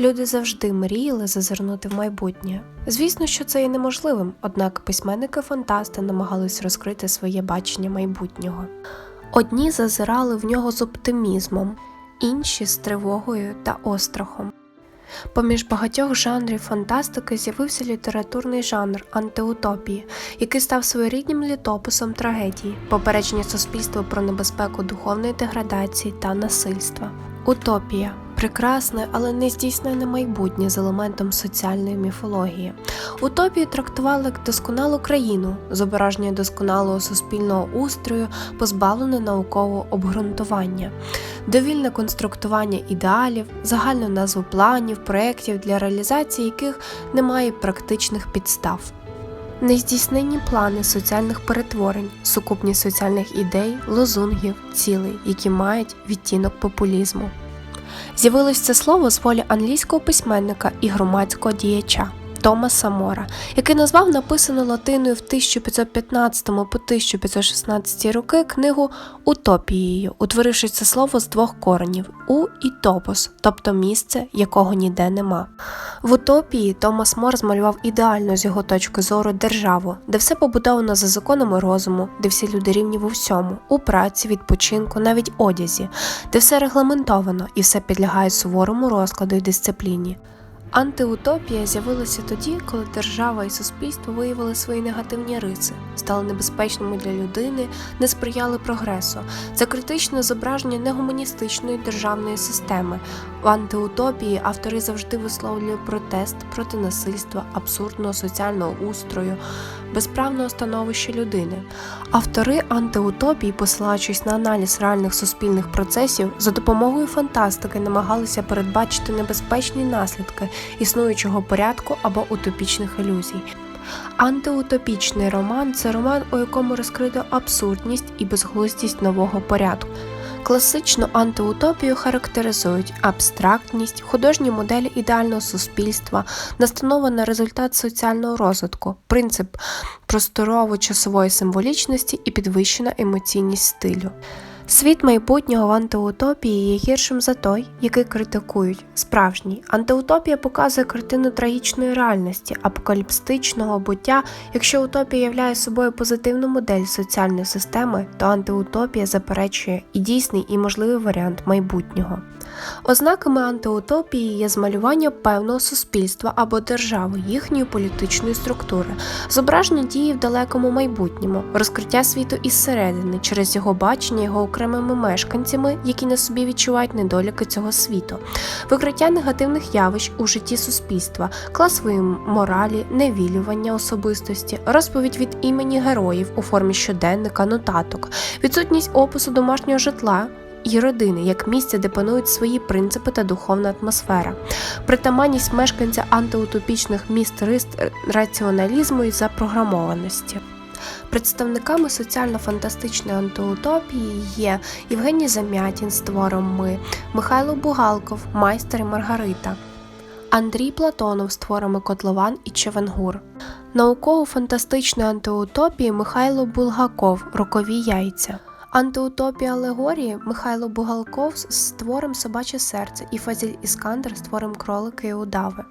Люди завжди мріяли зазирнути в майбутнє. Звісно, що це є неможливим, однак письменники-фантасти намагались розкрити своє бачення майбутнього. Одні зазирали в нього з оптимізмом, інші з тривогою та острахом. Поміж багатьох жанрів фантастики з'явився літературний жанр антиутопії, який став своєріднім літописом трагедії, попередження суспільства про небезпеку духовної деградації та насильства. Утопія прекрасне, але не здійснене майбутнє з елементом соціальної міфології. Утопію трактували як досконалу країну, зображення досконалого суспільного устрою, позбавлене наукового обґрунтування, довільне конструктування ідеалів, загальну назву планів, проєктів, для реалізації яких немає практичних підстав. Нездійсненні плани соціальних перетворень, сукупність соціальних ідей, лозунгів, цілей, які мають відтінок популізму. З'явилось це слово з волі англійського письменника і громадського діяча Томаса Мора, який назвав написану латиною в 1515 по 1516 роки книгу Утопією, утворивши це слово з двох коренів у і топос, тобто місце, якого ніде нема. В утопії Томас Мор змалював ідеально з його точки зору державу, де все побудовано за законами розуму, де всі люди рівні в усьому, у праці, відпочинку, навіть одязі, де все регламентовано і все підлягає суворому розкладу і дисципліні. Антиутопія з'явилася тоді, коли держава і суспільство виявили свої негативні риси, стали небезпечними для людини, не сприяли прогресу. Це критичне зображення негуманістичної державної системи. В антиутопії автори завжди висловлюють протест проти насильства, абсурдного соціального устрою, безправного становища людини. Автори антиутопії, посилаючись на аналіз реальних суспільних процесів, за допомогою фантастики намагалися передбачити небезпечні наслідки існуючого порядку або утопічних ілюзій. Антиутопічний роман це роман, у якому розкрито абсурдність і безглуздість нового порядку. Класичну антиутопію характеризують абстрактність, художні моделі ідеального суспільства, настанова на результат соціального розвитку, принцип просторово-часової символічності і підвищена емоційність стилю. Світ майбутнього в антиутопії є гіршим за той, який критикують. Справжній антиутопія показує картину трагічної реальності, апокаліпстичного буття. Якщо утопія являє собою позитивну модель соціальної системи, то антиутопія заперечує і дійсний і можливий варіант майбутнього. Ознаками антиутопії є змалювання певного суспільства або держави, їхньої політичної структури, зображення дії в далекому майбутньому, розкриття світу із середини через його бачення його окремими мешканцями, які на собі відчувають недоліки цього світу, викриття негативних явищ у житті суспільства, класової моралі, невілювання особистості, розповідь від імені героїв у формі щоденника, нотаток, відсутність опису домашнього житла і родини як місця, де панують свої принципи та духовна атмосфера, притаманність мешканця антиутопічних міст рис раціоналізму і запрограмованості. Представниками соціально-фантастичної антиутопії є Євгеній Замятін з твором Ми, Михайло Бугалков, Майстер і Маргарита, Андрій Платонов з творами Котлован і Чевенгур, науково-фантастичної антиутопії Михайло Булгаков Рокові яйця. Антиутопія алегорії Михайло Бугалков з твором Собаче серце і Фазіль Іскандер з твором Кролики і удави.